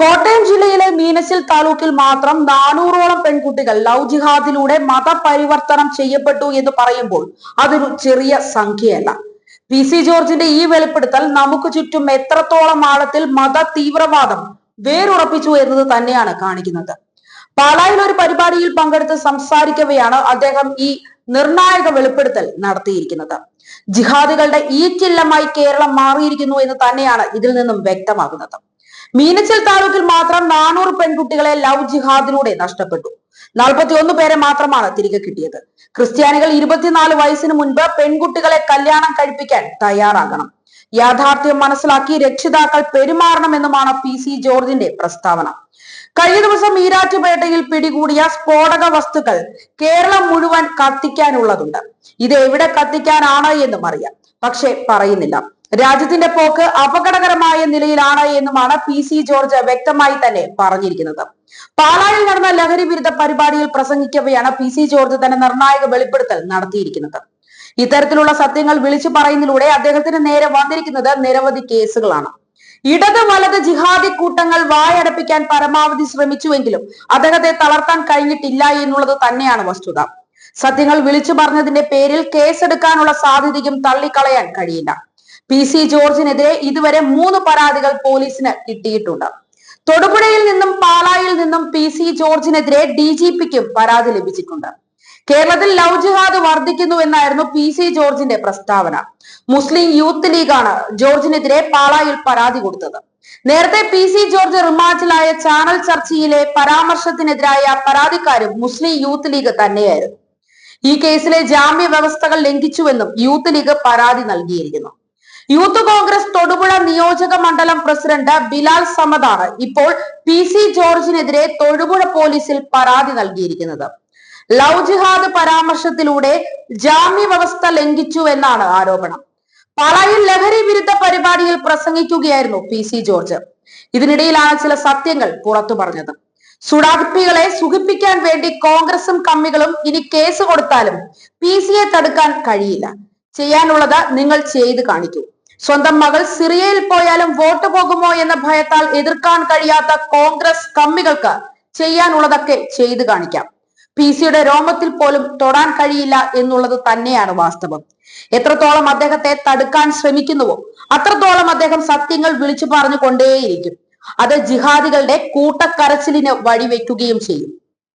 കോട്ടയം ജില്ലയിലെ മീനച്ചിൽ താലൂക്കിൽ മാത്രം നാനൂറോളം പെൺകുട്ടികൾ ലവ് ജിഹാദിലൂടെ മതപരിവർത്തനം ചെയ്യപ്പെട്ടു എന്ന് പറയുമ്പോൾ അതൊരു ചെറിയ സംഖ്യയല്ല. പി സി ജോർജിന്റെ ഈ വെളിപ്പെടുത്തൽ നമുക്ക് ചുറ്റും എത്രത്തോളം ആഴത്തിൽ മത തീവ്രവാദം വേരുറപ്പിച്ചു എന്നത് തന്നെയാണ് കാണിക്കുന്നത്. പാലായിൽ ഒരു പരിപാടിയിൽ പങ്കെടുത്ത് സംസാരിക്കവെയാണ് അദ്ദേഹം ഈ നിർണായക വെളിപ്പെടുത്തൽ നടത്തിയിരിക്കുന്നത്. ജിഹാദികളുടെ ഈറ്റില്ലമായി കേരളം മാറിയിരിക്കുന്നു എന്ന് തന്നെയാണ് ഇതിൽ നിന്നും വ്യക്തമാകുന്നത്. മീനച്ചിൽ താലൂക്കിൽ മാത്രം നാനൂറ് പെൺകുട്ടികളെ ലവ് ജിഹാദിലൂടെ നഷ്ടപ്പെട്ടു. നാൽപ്പത്തിയൊന്ന് പേരെ മാത്രമാണ് തിരികെ കിട്ടിയത്. ക്രിസ്ത്യാനികൾ ഇരുപത്തിനാല് വയസ്സിന് മുൻപ് പെൺകുട്ടികളെ കല്യാണം കഴിപ്പിക്കാൻ തയ്യാറാകണം. യാഥാർത്ഥ്യം മനസ്സിലാക്കി രക്ഷിതാക്കൾ പെരുമാറണമെന്നുമാണ് പി സി ജോർജിന്റെ പ്രസ്താവന. കഴിഞ്ഞ ദിവസം ഈരാറ്റുപേട്ടയിൽ പിടികൂടിയ സ്ഫോടക വസ്തുക്കൾ കേരളം മുഴുവൻ കത്തിക്കാനുള്ളതുണ്ട്. ഇത് എവിടെ കത്തിക്കാനാണ് എന്നും അറിയാം. പക്ഷെ പറയുന്നില്ല. രാജ്യത്തിന്റെ പോക്ക് അപകടകരമായ നിലയിലാണ് എന്നുമാണ് പി സി ജോർജ് വ്യക്തമായി തന്നെ പറഞ്ഞിരിക്കുന്നത്. പാലായിൽ നടന്ന ലഹരി വിരുദ്ധ പരിപാടിയിൽ പ്രസംഗിക്കവെയാണ് പി സി ജോർജ് തന്നെ നിർണായക വെളിപ്പെടുത്തൽ നടത്തിയിരിക്കുന്നത്. ഇത്തരത്തിലുള്ള സത്യങ്ങൾ വിളിച്ചു പറയുന്നതിലൂടെ അദ്ദേഹത്തിന് നേരെ വന്നിരിക്കുന്നത് നിരവധി കേസുകളാണ്. ഇടത് വലത് ജിഹാദി കൂട്ടങ്ങൾ വായടപ്പിക്കാൻ പരമാവധി ശ്രമിച്ചുവെങ്കിലും അദ്ദേഹത്തെ തളർത്താൻ കഴിഞ്ഞിട്ടില്ല എന്നുള്ളത് തന്നെയാണ് വസ്തുത. സത്യങ്ങൾ വിളിച്ചു പറഞ്ഞതിന്റെ പേരിൽ കേസെടുക്കാനുള്ള സാധ്യതയും തള്ളിക്കളയാൻ കഴിയില്ല. പി സി ജോർജിനെതിരെ ഇതുവരെ മൂന്ന് പരാതികൾ പോലീസിന് കിട്ടിയിട്ടുണ്ട്. തൊടുപുഴയിൽ നിന്നും പാലായിൽ നിന്നും പി സി ജോർജിനെതിരെ ഡി ജി പിക്കും പരാതി ലഭിച്ചിട്ടുണ്ട്. കേരളത്തിൽ ലവ് ജിഹാദ് വർദ്ധിക്കുന്നു എന്നായിരുന്നു പി സി ജോർജിന്റെ പ്രസ്താവന. മുസ്ലിം യൂത്ത് ലീഗാണ് ജോർജിനെതിരെ പാലായിൽ പരാതി കൊടുത്തത്. നേരത്തെ പി സി ജോർജ് റിമാൻഡിലായ ചാനൽ ചർച്ചയിലെ പരാമർശത്തിനെതിരായ പരാതിക്കാരും മുസ്ലിം യൂത്ത് ലീഗ് തന്നെയായിരുന്നു. ഈ കേസിലെ ജാമ്യ വ്യവസ്ഥകൾ ലംഘിച്ചുവെന്നും യൂത്ത് ലീഗ് പരാതി നൽകിയിരിക്കുന്നു. യൂത്ത് കോൺഗ്രസ് തൊടുപുഴ നിയോജക മണ്ഡലം പ്രസിഡന്റ് ബിലാൽ സമദാണ് ഇപ്പോൾ പി സി ജോർജിനെതിരെ തൊടുപുഴ പോലീസിൽ പരാതി നൽകിയിരിക്കുന്നത്. ലവ് ജിഹാദ് പരാമർശത്തിലൂടെ ജാമ്യ വ്യവസ്ഥ ലംഘിച്ചു എന്നാണ് ആരോപണം. പാലായിൽ ലഹരി വിരുദ്ധ പരിപാടിയിൽ പ്രസംഗിക്കുകയായിരുന്നു പി സി ജോർജ്. ഇതിനിടയിലാണ് ചില സത്യങ്ങൾ പുറത്തു പറഞ്ഞത്. സുഡാപ്പികളെ സുഖിപ്പിക്കാൻ വേണ്ടി കോൺഗ്രസും കമ്മികളും ഇനി കേസ് കൊടുത്താലും പി സിയെ തടുക്കാൻ കഴിയില്ല. ചെയ്യാനുള്ളത് നിങ്ങൾ ചെയ്ത് കാണിക്കൂ. സ്വന്തം മകൾ സിറിയയിൽ പോയാലും വോട്ട് പോകുമോ എന്ന ഭയത്താൽ എതിർക്കാൻ കഴിയാത്ത കോൺഗ്രസ് കമ്മികൾക്ക് ചെയ്യാനുള്ളതൊക്കെ ചെയ്തു കാണിക്കാം. പി സിയുടെ രോമത്തിൽ പോലും തൊടാൻ കഴിയില്ല എന്നുള്ളത് തന്നെയാണ് വാസ്തവം. എത്രത്തോളം അദ്ദേഹത്തെ തടുക്കാൻ ശ്രമിക്കുന്നുവോ അത്രത്തോളം അദ്ദേഹം സത്യങ്ങൾ വിളിച്ചു പറഞ്ഞു കൊണ്ടേയിരിക്കും അത് ജിഹാദികളുടെ കൂട്ടക്കരച്ചിലിന് വഴിവെക്കുകയും ചെയ്യും.